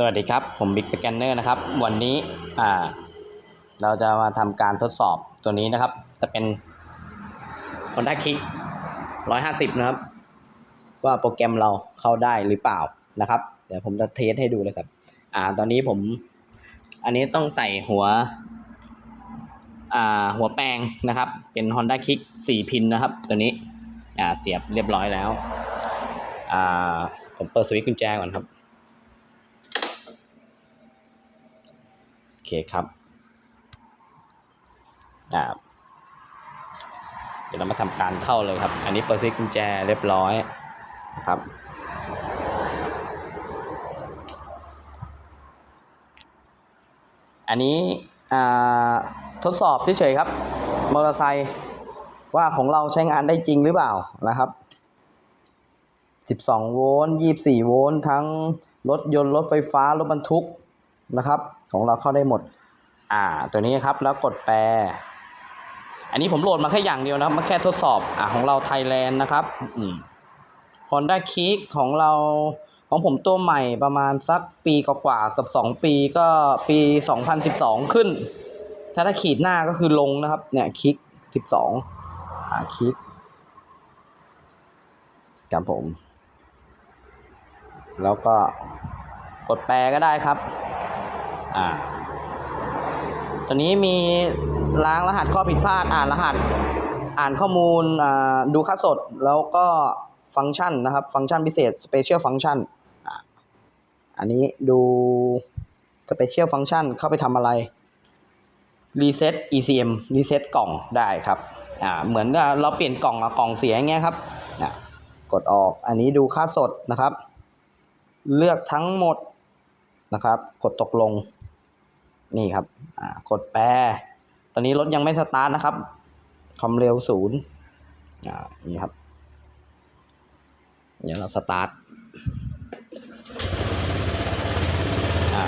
สวัสดีครับ ผมบิ๊กสแกนเนอร์นะครับ วันนี้อ่าเราจะมาทำการทดสอบตัวนี้นะครับ จะเป็น Honda Kick 150 นะครับ ว่าโปรแกรมเราเข้าได้หรือเปล่านะครับ เดี๋ยวผมจะเทสให้ดูเลยครับ อ่า ตอนนี้ผม อันนี้ต้องใส่หัว อ่า หัวแปลงนะครับ เป็น Honda Kick 4 พินนะครับ ตัวนี้ อ่า เสียบเรียบร้อยแล้ว อ่า ผมเปิดสวิตช์กุญแจก่อนครับ โอ เคครับอ่าเดี๋ยวเรามาทำการเข้าเลยครับ อันนี้เปิดสวิตช์กุญแจเรียบร้อยนะครับอันนี้ทดสอบเฉยๆครับมอเตอร์ไซค์ว่าของเราใช้งานได้จริงหรือเปล่านะครับ 12 โวลต์ 24 โวลต์ ทั้งรถยนต์ รถไฟฟ้า รถบรรทุก นะครับ ของเราเข้าได้หมด อ่า ตัวนี้ครับแล้วกดแปล อันนี้ผมโหลดมาแค่อย่างเดียวนะครับมาแค่ทดสอบอ่าของเราไทยแลนด์นะครับอืม Honda Kick ของเราของผมตัวใหม่ประมาณสักปีกว่าๆกับ 2 ปีก็ปี 2012 ขึ้น ถ้าถ้าขีดหน้าก็คือลงนะครับ เนี่ยคิก 12 อ่าคิกครับผม แล้วก็กดแปลก็ได้ครับ อ่าตัวนี้มีล้างรหัสข้อผิดพลาด อ่านรหัส อ่านข้อมูลอ่าดูค่าสดแล้วก็ฟังก์ชันนะครับ ฟังก์ชันพิเศษ Special Function อ่าอันนี้ดู Special Function เข้าไปทำอะไร Reset ECM Reset กล่องได้ครับอ่าเหมือนเราเปลี่ยนกล่องอะกล่องเสียอย่างเงี้ยครับนะกดออกอันนี้ดูค่าสดนะครับ เลือกทั้งหมดนะครับ กดตกลง นี่ครับกดแปร ตอนนี้รถยังไม่สตาร์ทนะครับความเร็วศูนย์นี่ครับ เดี๋ยวเราสตาร์ทอ่า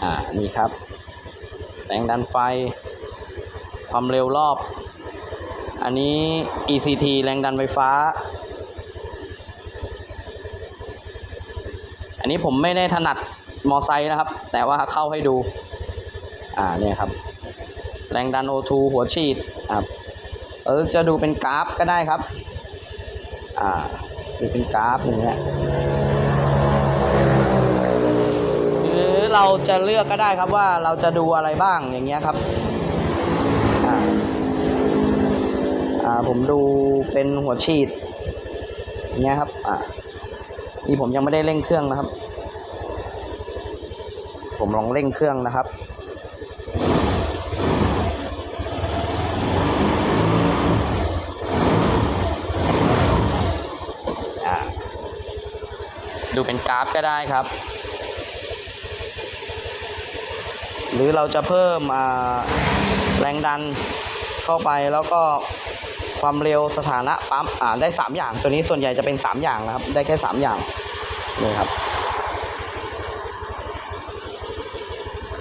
อ่านี่ครับ แรงดันไฟ ความเร็วรอบ อันนี้ ECT แรงดันไฟฟ้า อันนี้ผมไม่ได้ถนัดมอไซค์นะครับ แต่ว่าเข้าให้ดู อ่าเนี่ยครับ แรงดัน O2 หัวฉีดครับเออจะดูเป็นกราฟก็ได้ครับ อ่าดูเป็นกราฟอย่างเงี้ยหรือเราจะเลือกก็ได้ครับว่าเราจะดูอะไรบ้างอย่างเงี้ยครับอ่าอ่าผมดูเป็นหัวฉีดอย่างเงี้ยครับอ่า นี่ผมยังไม่ได้เร่งเครื่องนะครับ ผมลองเร่งเครื่องนะครับดูเป็นกราฟก็ได้ครับ หรือเราจะเพิ่มแรงดันเข้าไปแล้วก็ ความเร็วสถานะปั๊มอ่าได้ 3 อย่าง ตัวนี้ส่วนใหญ่จะเป็น 3 อย่างนะครับ ได้แค่ 3 อย่างนี่ครับ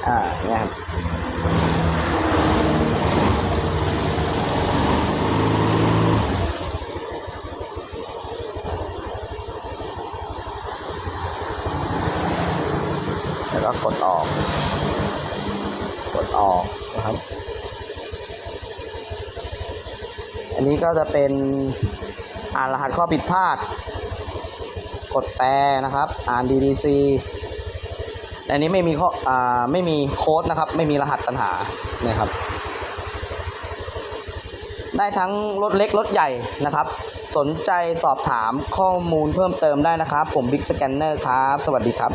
อ่าเนี่ยครับแล้วก็กดออก กดออกนะครับ อันนี้ก็จะเป็นอ่านรหัสข้อผิดพลาด กดแปลนะครับ อ่าน DDC อันนี้ไม่มีข้ออ่าไม่มีโค้ดนะครับ ไม่มีรหัสปัญหาเนี่ยครับ ได้ทั้งรถเล็กรถใหญ่นะครับ สนใจสอบถามข้อมูลเพิ่มเติมได้นะครับ ผมบิ๊กสแกนเนอร์ครับ สวัสดีครับ